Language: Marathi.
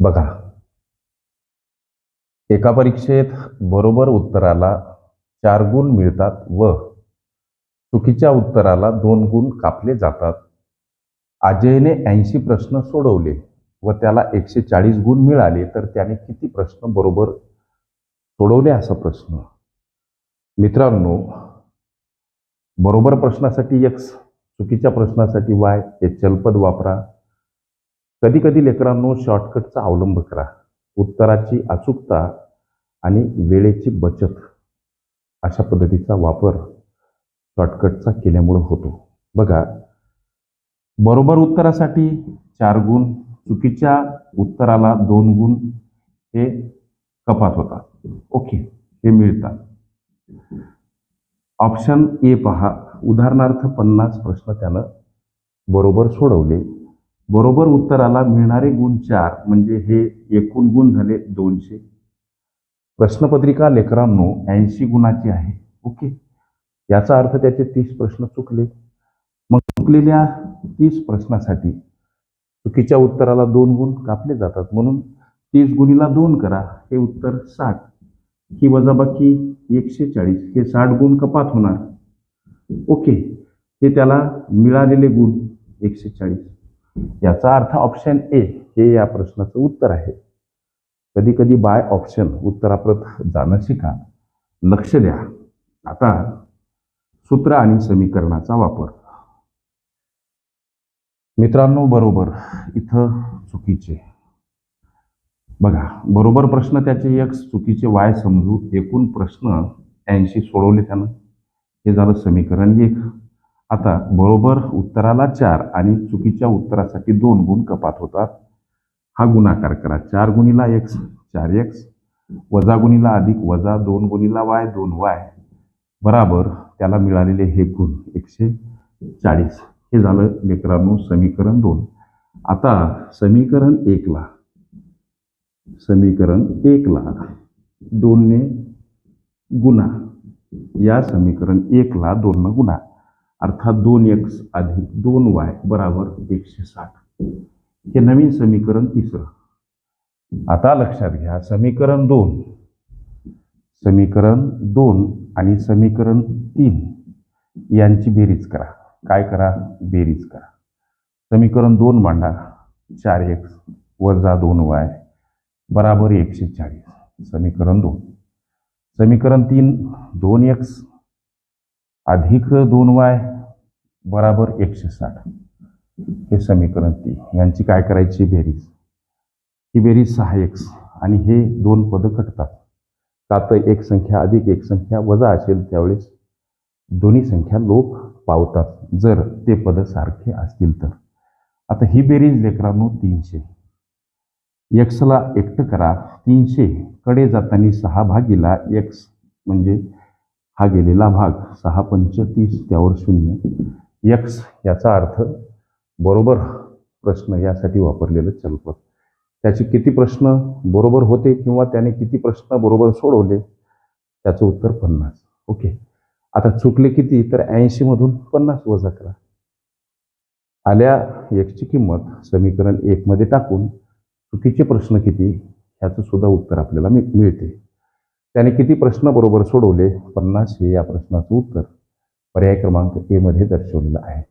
बघा. एका परीक्षेत बरोबर उत्तराला चार गुण मिळतात व चुकीच्या उत्तराला दोन गुण कापले जातात. अजयने ऐंशी प्रश्न सोडवले व त्याला एकशे चाळीस गुण मिळाले तर त्याने किती प्रश्न बरोबर सोडवले असा प्रश्न? मित्रांनो बरोबर प्रश्नासाठी एक्स चुकीच्या प्रश्नासाठी वाय हे चलपद वापरा. कधी कधी लेकरांनो शॉर्टकटचा अवलंब करा. उत्तराची अचूकता आणि वेळेची बचत अशा पद्धतीचा वापर शॉर्टकटचा केल्यामुळं होतो. बघा बरोबर उत्तरासाठी चार गुण चुकीच्या उत्तराला दोन गुण हे कपात होतात. ओके हे मिळतात. ऑप्शन ए पहा. उदाहरणार्थ पन्नास प्रश्न त्यानं बरोबर सोडवले. बरोबर उत्तराला मिळणारे गुण चार म्हणजे हे एकूण गुण झाले दोनशे. प्रश्नपत्रिका लेकरांनो ऐंशी गुणाची आहे. ओके? याचा अर्थ त्याचे तीस प्रश्न चुकले. मग चुकलेल्या तीस प्रश्नासाठी चुकीच्या उत्तराला दोन गुण कापले जातात. म्हणून तीस गुणीला दोन करा. हे उत्तर साठ. ही वजाबाकी एकशे चाळीस. हे साठ गुण कपात होणार. ओके? हे त्याला मिळालेले गुण एकशे चाळीस. याचा अर्थ ऑप्शन ए हे या प्रश्नाचं उत्तर आहे. कधी कधी बाय ऑप्शन उत्तराप्रत जाणं शिका. लक्ष द्या. आता सूत्र आणि समीकरणाचा वापर. मित्रांनो बरोबर इथं चुकीचे. बघा बरोबर प्रश्न त्याचे एक्स चुकीचे वाय समजू एकूण प्रश्न ऐंशी सोडवले त्यानं. हे झालं समीकरण एक. आता बरोबर उत्तराला चार आणि चुकीच्या उत्तरासाठी दोन गुण कपात होतात. हा गुणाकार करा. चार गुणीला एक्स चार एक्स वजा गुणीला अधिक वजा दोन गुणीला वाय दोन वाय. बराबर त्याला मिळालेले हे गुण एकशे चाळीस. हे झालं लेकरांनो समीकरण दोन. आता समीकरण एकला समीकरण एकला दोनने गुणा. या समीकरण एकला दोन गुणा. अर्थात दोन एक्स अधिक दोन वाय बराबर एकशे साठ. हे नवीन समीकरण तिसरं. आता लक्षात घ्या समीकरण दोन. समीकरण दोन आणि समीकरण तीन यांची बेरीज करा. काय करा? बेरीज करा. समीकरण दोन मांडा. चार एक्स वजा दोन वाय बराबर एकशे चाळीस. समीकरण दोन. समीकरण तीन दोन एक्स अधिक दोन वाय बराबर एकशे साठ. हे समीकरण ती यांची काय करायची? बेरीज. ही बेरीज सहा एक्स आणि हे दोन पदं कटतात. का तर एक संख्या अधिक एक संख्या वजा असेल त्यावेळेस दोन्ही संख्या लोप पावतात जर ते पद सारखे असतील तर. आता ही बेरीज लेकरांनो तीनशे. एक्सला एकटं करा तीनशे. कडे जाताना सहा भागीला एक्स म्हणजे हा गेलेला भाग सहा पंचतीस त्यावर शून्य. यक्स याचा अर्थ बरोबर प्रश्न यासाठी वापरलेलं चलपद. त्याचे किती प्रश्न बरोबर होते किंवा त्याने किती प्रश्न बरोबर सोडवले? त्याचं उत्तर पन्नास. ओके. आता चुकले किती? तर ऐंशीमधून पन्नास वजा करा. आल्या एक्सची किंमत समीकरण एकमध्ये टाकून चुकीचे प्रश्न किती? ह्याचं सुद्धा उत्तर आपल्याला मिळ मिळते. त्याने किती प्रश्न बरोबर सोडवले? पन्नास हे या प्रश्नाचं उत्तर. पर्याय क्रमांक ए मध्ये दर्शवलेला आहे.